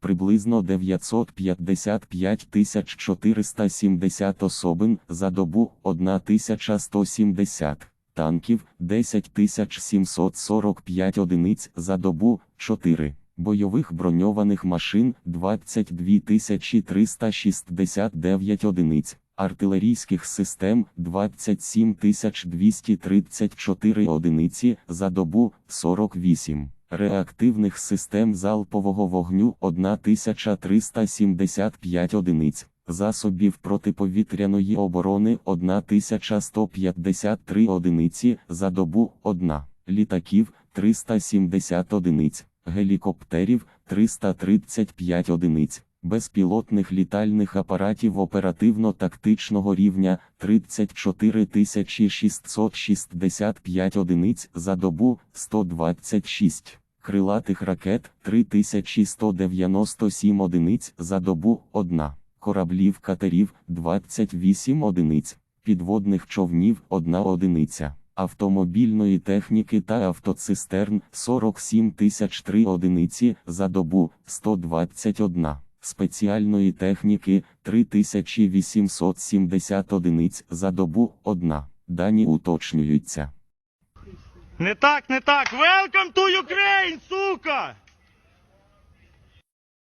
приблизно 955 470 особин за добу 1170 танків 10 745 одиниць за добу 4 бойових броньованих машин 22 369 одиниць, артилерійських систем 27 234 одиниці за добу 48, реактивних систем залпового вогню 1375 одиниць. Засобів протиповітряної оборони 1153 одиниці за добу 1, літаків 370 одиниць, гелікоптерів 335 одиниць, безпілотних літальних апаратів оперативно-тактичного рівня 34 665 одиниць за добу 126. Крилатих ракет 3197 одиниць за добу 1, кораблів катерів 28 одиниць, підводних човнів 1 одиниця, автомобільної техніки та автоцистерн 47 003 одиниці за добу 121, спеціальної техніки 3870 одиниць за добу одна. Дані уточнюються. Не так, не так. Welcome to Ukraine, сука!